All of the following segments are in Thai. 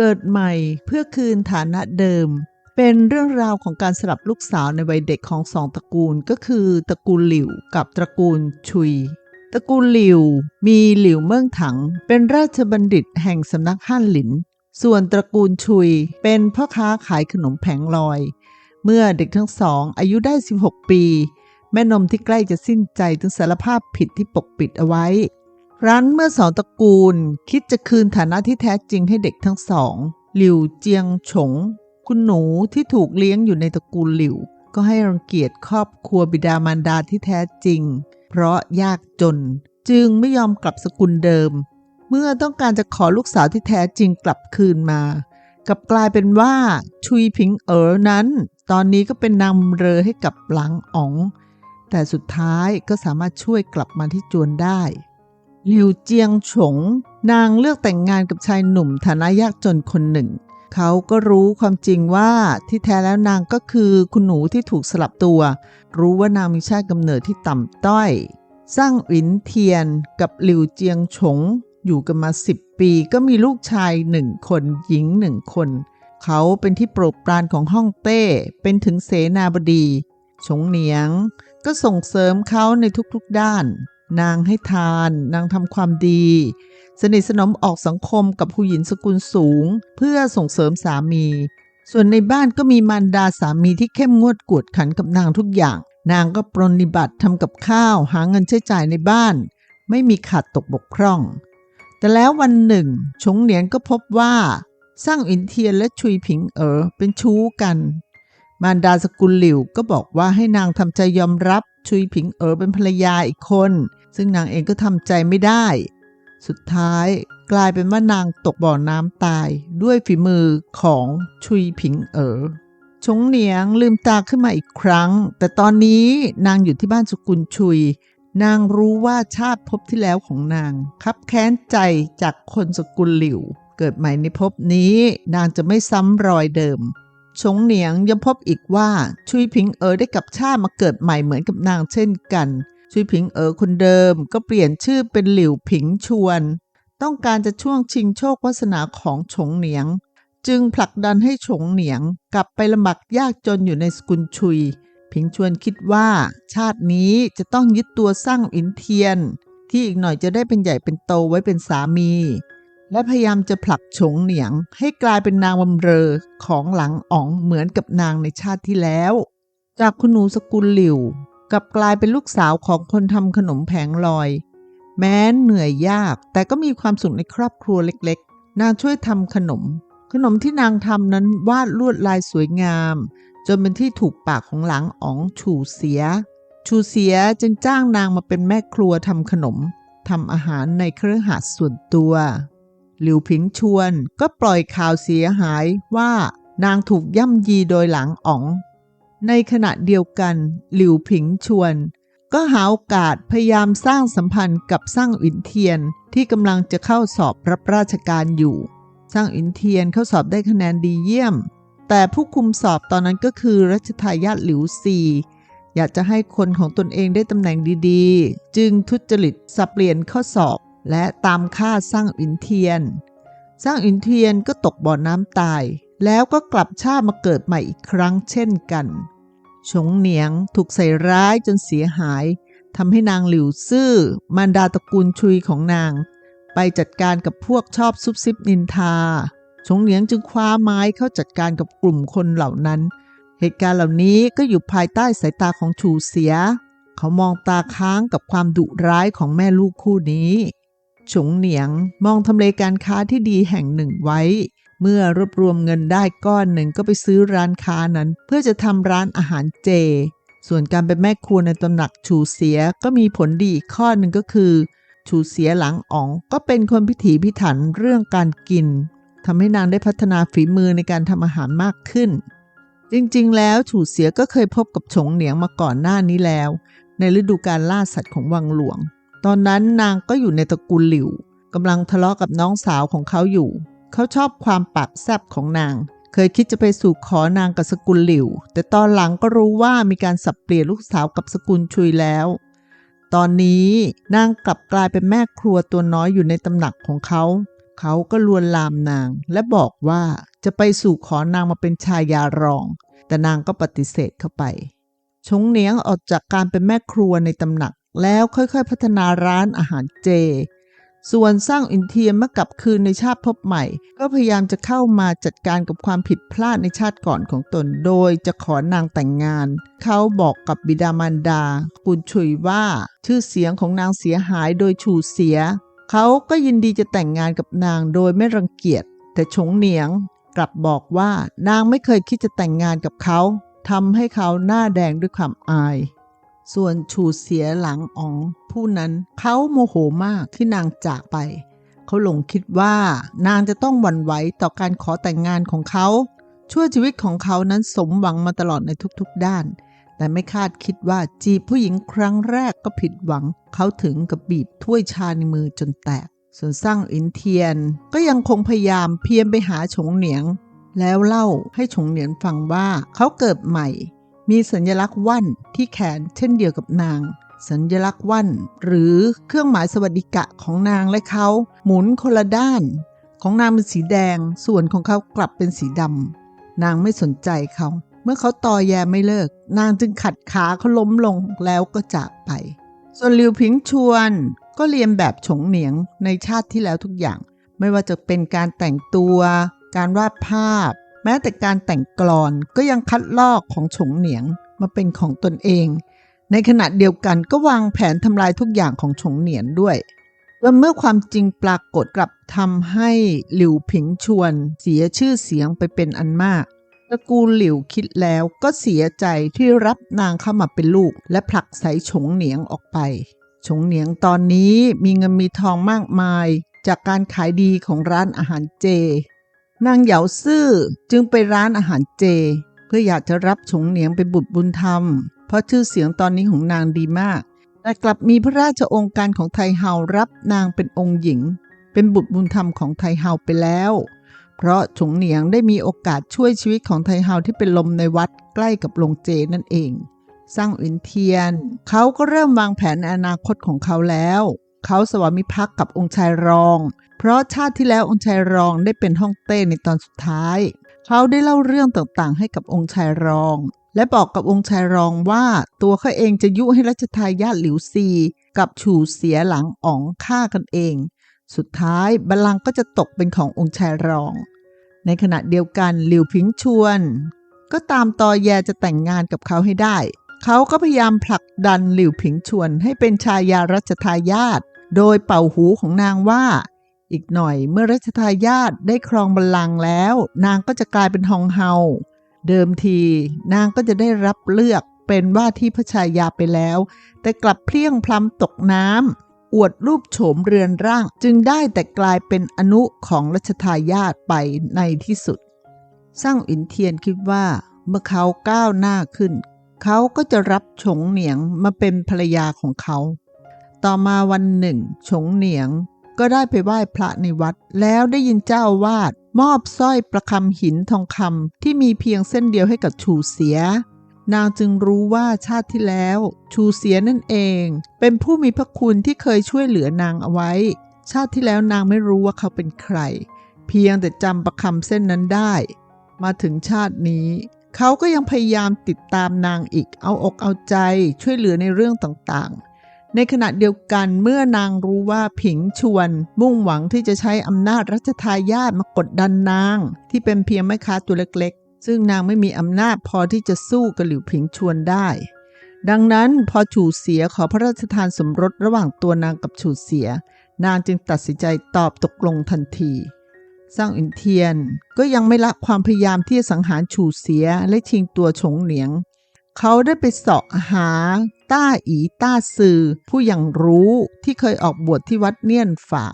เกิดใหม่เพื่อคืนฐานะเดิม เป็นเรื่องราวของการสลับลูกสาวในวัยเด็กของสองตระกูลก็คือตระกูลหลิวกับตระกูลชุยตระกูลหลิวมีหลิวเมืองถัง เป็นราชบัณฑิตแห่งสำนักฮั่นหลิน ส่วนตระกูลชุยเป็นพ่อค้าขายขนมแผงลอย เมื่อเด็กทั้งสองอายุได้ 16 ปี แม่นมที่ใกล้จะสิ้นใจถึงสารภาพผิดที่ปกปิดเอาไว้ รั้นเมื่อสองตระกูล คิดจะคืนฐานะที่แท้จริงให้เด็กทั้งสองหลิวเจียงฉง คุณหนูที่ถูกเลี้ยงอยู่ในตระกูลหลิว ก็ให้รังเกียจครอบครัวบิดามารดาที่แท้จริง เพราะยากจน จึงไม่ยอมกลับสกุลเดิม เมื่อต้องการจะขอลูกสาวที่แท้จริงกลับคืนมากลับกลายเป็นว่าชุยผิงเอ๋อนั้น ตอนนี้ก็เป็นนางเรือให้กับหลังอ๋อง แต่สุดท้ายก็สามารถช่วยกลับมาที่จวนได้ หลิวเจียงฉง นางเลือกแต่งงานกับชายหนุ่มฐานะยากจนคนหนึ่ง เขาก็รู้ความจริงว่าที่แท้แล้วนางก็คือคุณหนูที่ถูกสลับตัว รู้ว่านางมีชาติกำเนิดที่ต่ำต้อยสร้างอินเทียนกับหลิวเจียงฉง อยู่กันมาสิบปีก็มีลูกชายหนึ่งคนหญิงหนึ่งคน เขาเป็นที่โปรดปรานของฮ่องเต้ เป็นถึงเสนาบดีฉงเหนียง ก็ส่งเสริมเขาในทุกๆด้าน นางให้ทาน นางทำความดี สนิทสนมออกสังคมกับผู้หญิงสกุลสูง เพื่อส่งเสริมสามี ส่วนในบ้านก็มีมารดาสามีที่เข้มงวดกวดขันกับนางทุกอย่าง นางก็ปรนนิบัติทำกับข้าวหาเงินใช้จ่ายในบ้าน ไม่มีขาดตกบกพร่อง แต่แล้ววันหนึ่ง ชงเหนียนก็พบว่าสร้างอินเทียนและชุยผิงเอ๋อเป็นชู้กัน มารดาสกุลหลิวก็บอกว่าให้นางทำใจยอมรับชุยผิงเอ๋อเป็นภรรยาอีกคน ซึ่งนางเองก็ทำใจไม่ได้ สุดท้ายกลายเป็นว่านางตกบ่อน้ำตายด้วยฝีมือของชุยผิงเอ๋อชงเหนียงลืมตาขึ้นมาอีกครั้ง แต่ตอนนี้นางอยู่ที่บ้านสกุลชุย นางรู้ว่าชาติภพที่แล้วของนางคับแค้นใจจากคนสกุลหลิว เกิดใหม่ในภพนี้ นางจะไม่ซ้ำรอยเดิม ชงเหนียงยังพบอีกว่าชุยผิงเอ๋อได้กลับชาติมาเกิดใหม่เหมือนกับนางเช่นกันชุยผิงเอ๋อคนเดิมก็เปลี่ยนชื่อเป็นหลิวผิงชวน ต้องการจะช่วงชิงโชควาสนาของฉงเหนียง จึงผลักดันให้ฉงเหนียง กลับไปลำบากยากจนอยู่ในสกุลชุย ผิงชวนคิดว่า ชาตินี้จะต้องยึดตัวสร้างอินเทียน ที่อีกหน่อยจะได้เป็นใหญ่เป็นโตไว้เป็นสามี และพยายามจะผลักฉงเหนียงให้กลายเป็นนางบำเรอของหลังอ๋องเหมือนกับนางในชาติที่แล้ว จากคุณหนูสกุลหลิวกับกลายเป็นลูกสาวของคนทำขนมแผงลอย แม้เหนื่อยยากแต่ก็มีความสุขในครอบครัวเล็กๆ นางช่วยทำขนม ขนมที่นางทำนั้นวาดลวดลายสวยงาม จนเป็นที่ถูกปากของหลังอ๋องฉูเสีย ชูเสียจึงจ้างนางมาเป็นแม่ครัวทำขนมทำอาหารในเครือหาสน์ส่วนตัว หลิวผิงชวนก็ปล่อยข่าวเสียหายว่านางถูกย่ำยีโดยหลังอ๋อง ในขณะเดียวกัน หลิวผิงชวน ก็หาโอกาสพยายามสร้างสัมพันธ์กับสร้างอินเทียนที่กำลังจะเข้าสอบรับราชการอยู่ สร้างอินเทียนเข้าสอบได้คะแนนดีเยี่ยม แต่ผู้คุมสอบตอนนั้นก็คือรัชทายาทหลิวซีอยากจะให้คนของตนเองได้ตำแหน่งดีๆ จึงทุจริตสับเปลี่ยนข้อสอบ และตามค่าสร้างอินเทียน สร้างอินเทียนก็ตกบ่อน้ำตาย แล้วก็กลับชาติมาเกิดใหม่อีกครั้งเช่นกันฉงเหนียงถูกใส่ร้ายจนเสียหายทำให้นางหลิวซื่อมารดาตระกูลชุยของนาง ไปจัดการกับพวกชอบซุบซิบนินทาฉงเหนียงจึงคว้าไม้เข้าจัดการกับกลุ่มคนเหล่านั้น เหตุการณ์เหล่านี้ก็อยู่ภายใต้สายตาของชูเสีย เขามองตาค้างกับความดุร้ายของแม่ลูกคู่นี้ ฉงเหนียง มองทำเลการค้าที่ดีแห่งหนึ่งไว้ เมื่อรวบรวมเงินได้ก้อนหนึ่งก็ไปซื้อร้านค้านั้น เพื่อจะทำร้านอาหารเจ ส่วนการเป็นแม่ครัวในตำหนักฉูเสียก็มีผลดีข้อหนึ่งก็คือฉูเสียหลังอ๋องก็เป็นคนพิถีพิถันเรื่องการกินทำให้นางได้พัฒนาฝีมือในการทำอาหารมากขึ้น จริงๆ แล้วฉูเสียก็เคยพบกับฉงเหนียงมาก่อนหน้านี้แล้ว ในฤดูการล่าสัตว์ของวังหลวง ตอนนั้นนางก็อยู่ในตระกูลหลิวกำลังทะเลาะกับน้องสาวของเขาอยู่ เขาชอบความปากแซบของนาง เคยคิดจะไปสู่ขอนางกับสกุลหลิว แต่ตอนหลังก็รู้ว่ามีการสับเปลี่ยนลูกสาวกับสกุลชุยแล้ว ตอนนี้นางกลับกลายเป็นแม่ครัวตัวน้อยอยู่ในตำหนักของเขา เขาก็ลวนลามนาง และบอกว่าจะไปสู่ขอนางมาเป็นชายารอง แต่นางก็ปฏิเสธเข้าไป ชงเหนียงออกจากการเป็นแม่ครัวในตำหนัก แล้วค่อยๆพัฒนาร้านอาหารเจ ส่วนสร้างอินเทียนเมื่อกลับคืนในชาติพบใหม่ ก็พยายามจะเข้ามาจัดการกับความผิดพลาดในชาติก่อนของตน โดยจะขอนางแต่งงาน เขาบอกกับบิดามารดาปุนชุยว่าชื่อเสียงของนางเสียหายโดยชูเสีย เขาก็ยินดีจะแต่งงานกับนางโดยไม่รังเกียจ แต่ชงเหนียงกลับบอกว่านางไม่เคยคิดจะแต่งงานกับเขาทำให้เขาหน้าแดงด้วยความอาย ส่วนชูเสียหลังอ๋องผู้นั้นเขาโมโหมากที่นางจากไป เขาหลงคิดว่านางจะต้องหวั่นไหวต่อการขอแต่งงานของเขาชั่วชีวิตของเขานั้นสมหวังมาตลอดในทุกๆด้าน แต่ไม่คาดคิดว่าจีบผู้หญิงครั้งแรกก็ผิดหวัง เขาถึงกับบีบถ้วยชาในมือจนแตก ส่วนสร้างอินเทียน ก็ยังคงพยายามเพียรไปหาฉงเหนียง แล้วเล่าให้ฉงเหนียนฟังว่าเขาเกิดใหม่ มีสัญลักษณ์ว่านที่แขนเช่นเดียวกับนาง สัญลักษณ์ว่านหรือเครื่องหมายสวัสดิกะของนางและเขาหมุนคนละด้าน ของนางเป็นสีแดง ส่วนของเขากลับเป็นสีดำนางไม่สนใจเขาเมื่อเขาตอแยไม่เลิก นางจึงขัดขาเขาล้มลงแล้วก็จากไป ส่วนลิวผิงชวนก็เรียนแบบฉงเหนียงในชาติที่แล้วทุกอย่าง ไม่ว่าจะเป็นการแต่งตัว การวาดภาพ แม้แต่การแต่งกลอนก็ยังคัดลอกของฉงเหนียงมาเป็นของตนเอง ในขณะเดียวกันก็วางแผนทำลายทุกอย่างของฉงเหนียนด้วยและเมื่อความจริงปรากฏกลับทำให้หลิวผิงชวนเสียชื่อเสียงไปเป็นอันมากตระกูลหลิวคิดแล้วก็เสียใจที่รับนางเข้ามาเป็นลูก และผลักไสฉงเหนียงออกไปฉงเหนียงตอนนี้มีเงินมีทองมากมาย จากการขายดีของร้านอาหารเจ นางเหยาซื่อจึงไปร้านอาหารเจ เพื่ออยากจะรับฉงเหนียงเป็นบุตรบุญธรรม เพราะชื่อเสียงตอนนี้ของนางดีมาก แต่กลับมีพระราชองค์การของไทเฮารับนางเป็นองค์หญิง เป็นบุตรบุญธรรมของไทเฮาไปแล้ว เพราะฉงเหนียงได้มีโอกาสช่วยชีวิตของไทเฮาที่เป็นลมในวัดใกล้กับโรงเจนั่นเอง สร้างอินเทียน เขาก็เริ่มวางแผนอนาคตของเขาแล้ว เขาสวามิภักดิ์กับองค์ชายรอง เพราะชาติที่แล้วองค์ชายรองได้เป็นฮ่องเต้ในตอนสุดท้าย เขาได้เล่าเรื่องต่างๆ ให้กับองค์ชายรอง และบอกกับองค์ชายรองว่าตัวเขาเองจะยุให้รัชทายาทหลิวซี กับฉู่เสียหลังอ๋องฆ่ากันเอง สุดท้ายบัลลังก์ก็จะตกเป็นขององค์ชายรอง ในขณะเดียวกันหลิวพิงชวน ก็ตามตอแยจะแต่งงานกับเขาให้ได้ เขาก็พยายามผลักดันหลิวผิงชวนให้เป็นชายารัชทายาทโดยเป่าหูของนางว่า อีกหน่อยเมื่อรัชทายาทได้ครองบัลลังก์แล้ว นางก็จะกลายเป็นฮองเฮา เดิมทีนางก็จะได้รับเลือกเป็นว่าที่พระชายาไปแล้ว แต่กลับเพลียงพล้ำตกน้ำอวดรูปโฉมเรือนร่าง จึงได้แต่กลายเป็นอนุของรัชทายาทไปในที่สุด สร้างอินเทียนคิดว่าเมื่อเขาก้าวหน้าขึ้น เขาก็จะรับฉงเหนียงมาเป็นภรรยาของเขา ต่อมาวันหนึ่ง ฉงเหนียง ก็ได้ไปไหว้พระในวัด แล้วได้ยินเจ้าวาดมอบสร้อยประคำหินทองคำที่มีเพียงเส้นเดียวให้กับชูเสีย นางจึงรู้ว่าชาติที่แล้ว ชูเสียนั่นเอง เป็นผู้มีพระคุณที่เคยช่วยเหลือนางเอาไว้ ชาติที่แล้วนางไม่รู้ว่าเขาเป็นใคร เพียงแต่จำประคำเส้นนั้นได้ มาถึงชาตินี้ เขาก็ยังพยายามติดตามนางอีกเอาอกเอาใจช่วยเหลือในเรื่องต่างๆ ในขณะเดียวกันเมื่อนางรู้ว่าผิงชวน มุ่งหวังที่จะใช้อำนาจรัชทายาทมากดดันนาง ที่เป็นเพียงแม่ค้าตัวเล็กๆ ซึ่งนางไม่มีอำนาจพอที่จะสู้กับหลิวผิงชวนได้ ดังนั้นพอฉู่เสียขอพระราชทานสมรสระหว่างตัวนางกับฉู่เสีย นางจึงตัดสินใจตอบตกลงทันทีสร้างอินเทียนก็ยังไม่ละความพยายามที่จะสังหารฉู่เสียและชิงตัวฉงเหนียง เขาได้ไปเสาะหา ต้าอีต้าซือ ผู้อย่างรู้ที่เคยออกบวชที่วัดเนียนฝ่า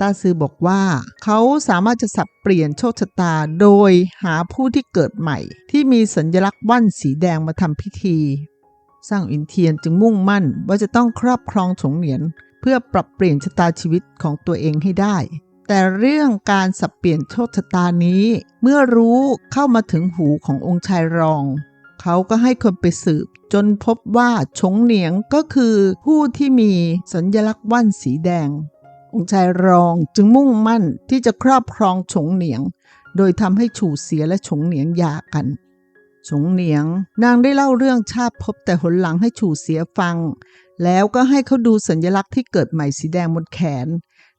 ต้าซือบอกว่า เขาสามารถจะสับเปลี่ยนโชคชะตาโดยหาผู้ที่เกิดใหม่ ที่มีสัญลักษณ์ว่านสีแดงมาทำพิธี สร้างอินเทียนจึงมุ่งมั่นว่าจะต้องครอบครองฉงเหนียน เพื่อปรับเปลี่ยนชะตาชีวิตของตัวเองให้ได้แต่เรื่องการสับเปลี่ยนโชคชะตานี้ เมื่อรู้เข้ามาถึงหูขององค์ชายรอง เขาก็ให้คนไปสืบ จนพบว่าฉงเหนียงก็คือผู้ที่มีสัญลักษณ์ว่านสีแดง องค์ชายรองจึงมุ่งมั่นที่จะครอบครองฉงเหนียง โดยทำให้ฉูเสียและฉงเหนียงหย่ากันฉงเหนียง นางได้เล่าเรื่องชาติพบแต่หนหลังให้ฉูเสียฟัง แล้วก็ให้เขาดูสัญลักษณ์ที่เกิดใหม่สีแดงบนแขน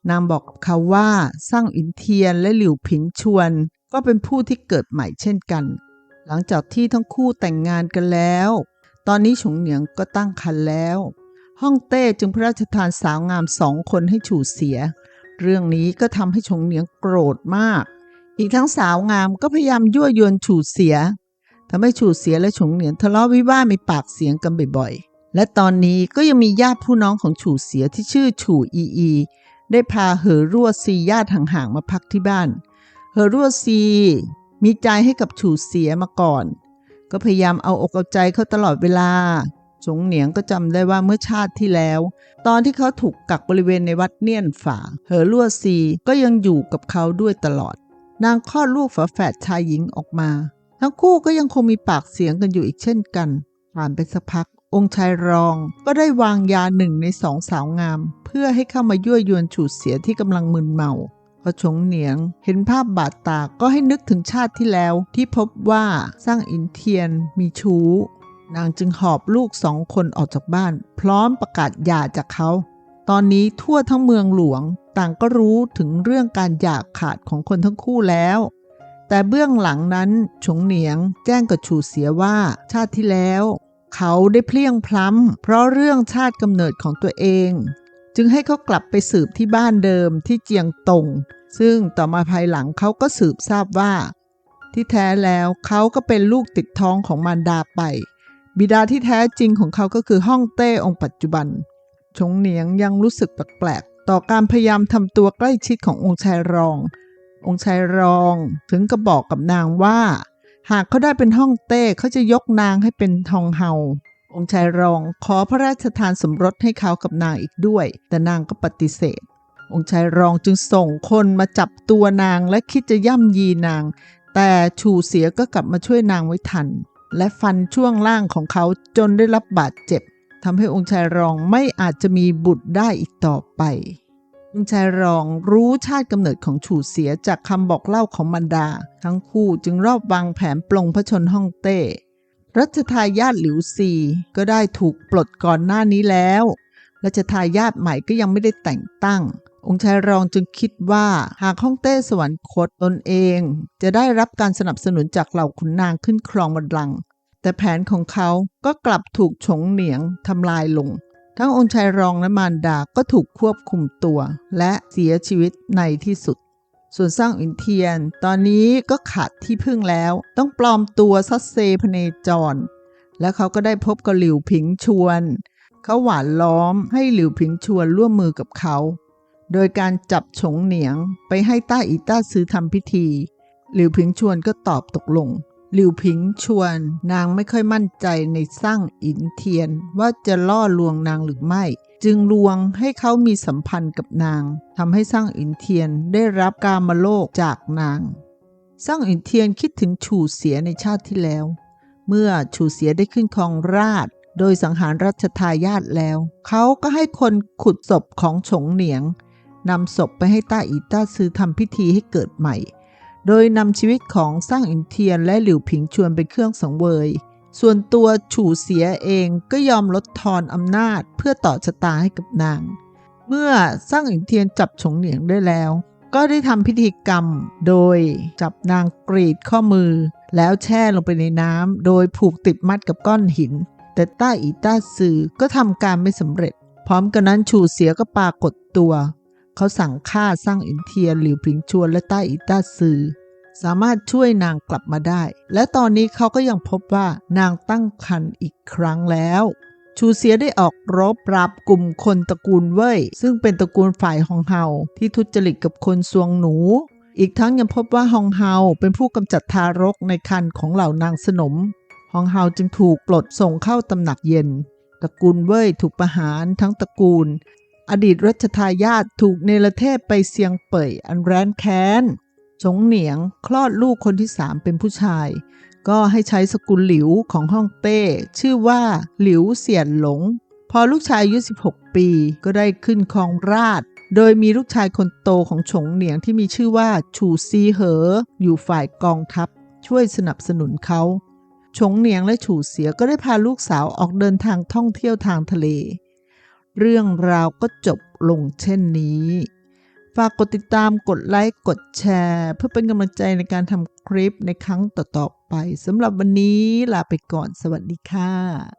นางบอกเขาว่าสร้างอินเทียนและหลิวผิงชวน ก็เป็นผู้ที่เกิดใหม่เช่นกัน หลังจากที่ทั้งคู่แต่งงานกันแล้ว ตอนนี้ฉงเหนียงก็ตั้งครรภ์แล้ว ฮ่องเต้จึงพระราชทานสาวงามสองคนให้ฉูเสีย เรื่องนี้ก็ทำให้ฉงเหนียงโกรธมาก อีกทั้งสาวงามก็พยายามยั่วยวนฉูเสียทำให้ฉูเสียและฉงเหนียงทะเลาะวิวาทมีปากเสียงกันบ่อยๆ และตอนนี้ก็ยังมีญาติผู้น้องของฉูเสียที่ชื่อฉูอีอี ได้พาเหอรั่วซีญาติห่างๆมาพักที่บ้าน เหอรั่วซีมีใจให้กับฉูเสียมาก่อน ก็พยายามเอาอกเอาใจเขาตลอดเวลาฉงเหนียงก็จำได้ว่าเมื่อชาติที่แล้ว ตอนที่เขาถูกกักบริเวณในวัดเนียนฝาเหอรั่วซีก็ยังอยู่กับเขาด้วยตลอด นางคลอดลูกฝาแฝดชายหญิงออกมา ทั้งคู่ก็ยังคงมีปากเสียงกันอยู่อีกเช่นกัน ผ่านไปสักพัก องค์ชายรองก็ได้วางยาหนึ่งในสองสาวงาม เพื่อให้เข้ามายั่วยวนฉูดเสียที่กำลังมึนเมา พอฉงเหนียง เห็นภาพบาดตาก็ให้นึกถึงชาติที่แล้วที่พบว่าสร้างอินเทียนมีชู้ นางจึงหอบลูกสองคนออกจากบ้าน พร้อมประกาศหย่าจากเขา ตอนนี้ทั่วทั้งเมืองหลวง ต่างก็รู้ถึงเรื่องการหย่าขาดของคนทั้งคู่แล้ว แต่เบื้องหลังนั้นฉงเหนียงแจ้งกับฉูเสียว่าชาติที่แล้วเขาได้เพลียงพล้ำเพราะเรื่องชาติกำเนิดของตัวเอง จึงให้เขากลับไปสืบที่บ้านเดิมที่เจียงตง ซึ่งต่อมาภายหลังเขาก็สืบทราบว่า ที่แท้แล้วเขาก็เป็นลูกติดท้องของมารดาไป บิดาที่แท้จริงของเขาก็คือฮ่องเต้องปัจจุบัน ชงเหนียงยังรู้สึกแปลกๆต่อการพยายามทำตัวใกล้ชิดขององค์ชายรอง องค์ชายรองถึงกับบอกกับนางว่า หากเขาได้เป็นฮ่องเต้เขาจะยกนางให้เป็นทองเฮา องค์ชายรองขอพระราชทานสมรสให้เขากับนางอีกด้วย แต่นางก็ปฏิเสธ องค์ชายรองจึงส่งคนมาจับตัวนางและคิดจะย่ำยีนาง แต่ชูเสียก็กลับมาช่วยนางไว้ทัน และฟันช่วงล่างของเขาจนได้รับบาดเจ็บทำให้องค์ชายรองไม่อาจจะมีบุตรได้อีกต่อไป องค์ชายรองรู้ชาติกำเนิดของฉูเสียจากคำบอกเล่าของมันดา ทั้งคู่จึงรอบวางแผนปลงพระชนฮ่องเต้ รัชทายาทหลิวซีก็ได้ถูกปลดก่อนหน้านี้แล้ว รัชทายาทใหม่ก็ยังไม่ได้แต่งตั้ง องค์ชายรองจึงคิดว่าหากฮ่องเต้สวรรคตตนเอง จะได้รับการสนับสนุนจากเหล่าขุนนางขึ้นครองบัลลังก์แต่แผนของเขาก็กลับถูกฉงเหนียงทำลายลง ทั้งองค์ชายรองและมารดาก็ถูกควบคุมตัว และเสียชีวิตในที่สุด ส่วนสร้างอินเทียน ตอนนี้ก็ขาดที่พึ่งแล้ว ต้องปลอมตัวซัดเซพเนจร และเขาก็ได้พบกับหลิวผิงชวน เขาหวานล้อมให้หลิวผิงชวนร่วมมือกับเขา โดยการจับฉงเหนียงไปให้ต้าอีต้าซื้อทำพิธี หลิวผิงชวนก็ตอบตกลงหลิวผิงชวน นางไม่ค่อยมั่นใจในสร้างอินเทียนว่าจะล่อลวงนางหรือไม่ จึงลวงให้เขามีสัมพันธ์กับนางทำให้สร้างอินเทียนได้รับกามโลกจากนาง สร้างอินเทียนคิดถึงฉูเสียในชาติที่แล้ว เมื่อฉูเสียได้ขึ้นครองราชโดยสังหารรัชทายาทแล้ว เขาก็ให้คนขุดศพของฉงเหนียงนำศพไปให้ต้าอีต้าซื้อทำพิธีให้เกิดใหม่ โดยนำชีวิตของสร้างอินเทียนและหลิวผิงชวนเป็นเครื่องสังเวย ส่วนตัวฉูเสียเองก็ยอมลดทอนอำนาจเพื่อต่อชะตาให้กับนาง เมื่อสร้างอินเทียนจับฉงเหนียงได้แล้ว ก็ได้ทำพิธีกรรมโดยจับนางกรีดข้อมือ แล้วแช่ลงไปในน้ำโดยผูกติดมัดกับก้อนหิน แต่ต้าอีต้าซือก็ทำการไม่สำเร็จ พร้อมกันนั้นฉูเสียก็ปรากฏตัว เขาสั่งฆ่าสร้างอินเทียนหลิวผิงชวนและต้าอีต้าซือ สามารถช่วยนางกลับมาได้ และตอนนี้เขาก็ยังพบว่านางตั้งครรภ์อีกครั้งแล้ว ชูเสียได้ออกรบปราบกลุ่มคนตระกูลเว่ยซึ่งเป็นตระกูลฝ่ายฮองเฮาที่ทุจริตกับคนซวงหนู อีกทั้งยังพบว่าฮองเฮาเป็นผู้กำจัดทารกในคันของเหล่านางสนมฮองเฮาจึงถูกปลดส่งเข้าตำหนักเย็น ตระกูลเว่ยถูกประหารทั้งตระกูล อดีตรัชทายาทถูกเนรเทพไปเซียงเป่ยอันแร้นแค้น ฉงเหนียงคลอดลูกคนที่สามเป็นผู้ชาย ก็ให้ใช้สกุลหลิวของฮ่องเต้ ชื่อว่าหลิวเสียนหลง พอลูกชายอายุ 16 ปีก็ได้ขึ้นครองราชโดยมีลูกชายคนโตของฉงเหนียงที่มีชื่อว่าชูซีเหอ อยู่ฝ่ายกองทัพ ช่วยสนับสนุนเขาฉงเหนียงและฉูเสียก็ได้พาลูกสาวออกเดินทางท่องเที่ยวทางทะเล เรื่องราวก็จบลงเช่นนี้ ฝากกดติดตามกดไลค์กดแชร์ เพื่อเป็นกำลังใจในการทำคลิปในครั้งต่อๆไปสำหรับวันนี้ลาไปก่อนสวัสดีค่ะ